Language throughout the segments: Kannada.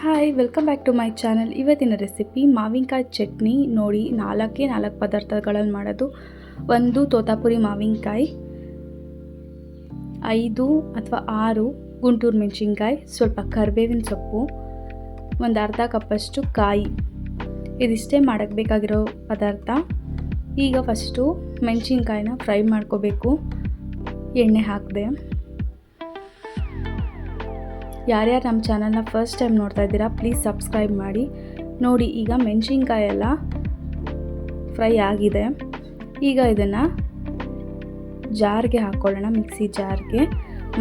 Hi welcome back to my channel ಇವತ್ತಿನ ರೆಸಿಪಿ ಮಾವಿನಕಾಯಿ ಚಟ್ನಿ ನೋಡಿ ನಾಲ್ಕೇ ನಾಲ್ಕು ಪದಾರ್ಥಗಳನ್ನು ಮಾಡೋದು. ಒಂದು ತೋತಾಪುರಿ ಮಾವಿನಕಾಯಿ, ಐದು ಅಥವಾ ಆರು ಗುಂಟೂರು ಮೆಣಸಿನ್ಕಾಯಿ, ಸ್ವಲ್ಪ ಕರಿಬೇವಿನ ಸೊಪ್ಪು, ಒಂದು ಅರ್ಧ ಕಪ್ಪಷ್ಟು ಕಾಯಿ. ಇದಿಷ್ಟೇ ಮಾಡೋಕ್ಕೆ ಬೇಕಾಗಿರೋ ಪದಾರ್ಥ. ಈಗ ಫಸ್ಟು ಮೆಣಸಿನ್ಕಾಯಿನ ಫ್ರೈ ಮಾಡ್ಕೋಬೇಕು. ಎಣ್ಣೆ ಹಾಕಿದೆ. ಯಾರ್ಯಾರು ನಮ್ಮ ಚಾನಲ್ನ ಫಸ್ಟ್ ಟೈಮ್ ನೋಡ್ತಾ ಇದ್ದೀರಾ ಪ್ಲೀಸ್ ಸಬ್ಸ್ಕ್ರೈಬ್ ಮಾಡಿ. ನೋಡಿ, ಈಗ ಮೆಣಸಿನ್ಕಾಯಿ ಎಲ್ಲ ಫ್ರೈ ಆಗಿದೆ. ಈಗ ಇದನ್ನು ಜಾರ್ಗೆ ಹಾಕ್ಕೊಳ್ಳೋಣ ಮಿಕ್ಸಿ ಜಾರ್ಗೆ.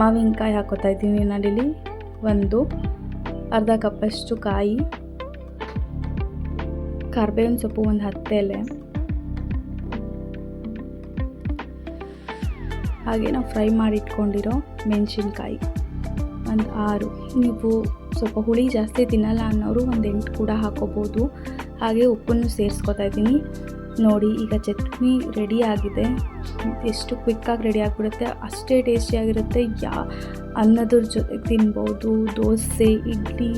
ಮಾವಿನಕಾಯಿ ಹಾಕೋತಾ ಇದ್ದೀನಿ ನಾನಿಲ್ಲಿ. ಒಂದು, ಅರ್ಧ ಕಪ್ಪಷ್ಟು ಕಾಯಿ. ಕರ್ಬೇವಿನ ಸೊಪ್ಪು, ಒಂದು ಹತ್ತೆಲೆ. ಹಾಗೆ ನಾವು ಫ್ರೈ ಮಾಡಿ ಇಟ್ಕೊಂಡಿರೋ ಮೆಣಸಿನ್ಕಾಯಿ. ಒಂದು ಆರು. ನೀವು ಸ್ವಲ್ಪ ಹುಳಿ ಜಾಸ್ತಿ ತಿನ್ನಲ್ಲ ಅನ್ನೋರು ಒಂದು ಎಂಟು ಕೂಡ ಹಾಕೋಬೋದು. ಹಾಗೆ ಉಪ್ಪನ್ನು ಸೇರಿಸ್ಕೊತಾ ಇದ್ದೀನಿ. ನೋಡಿ, ಈಗ ಚಟ್ನಿ ರೆಡಿ ಆಗಿದೆ. ಎಷ್ಟು ಕ್ವಿಕ್ಕಾಗಿ ರೆಡಿ ಆಗಿಬಿಡುತ್ತೆ, ಅಷ್ಟೇ ಟೇಸ್ಟಿಯಾಗಿರುತ್ತೆ ಯಾ ಅನ್ನದ್ರ ಜೊತೆ ತಿನ್ಬೋದು, ದೋಸೆ, ಇಡ್ಲಿ,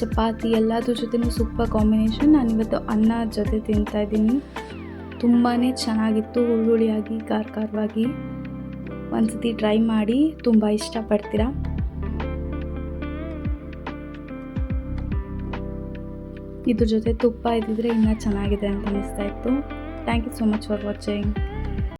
ಚಪಾತಿ, ಎಲ್ಲದ್ರ ಜೊತೆನೂ ಸೂಪರ್ ಕಾಂಬಿನೇಷನ್ ನಾನು ಇವತ್ತು ಅನ್ನ ಜೊತೆ ತಿಂತಾ ಇದ್ದೀನಿ. ತುಂಬಾ ಚೆನ್ನಾಗಿತ್ತು ಹುಳುಳಿಯಾಗಿ ಖಾರ ಖಾರವಾಗಿ ಒಂದ್ಸತಿ ಟ್ರೈ ಮಾಡಿ, ತುಂಬ ಇಷ್ಟಪಡ್ತೀರಾ? ಇದ್ರ ಜೊತೆ ತುಪ್ಪ ಇದ್ದಿದ್ರೆ ಇನ್ನೂ ಚೆನ್ನಾಗಿದೆ ಅಂತ ಅನಿಸ್ತಾ ಇತ್ತು. Thank you so much for watching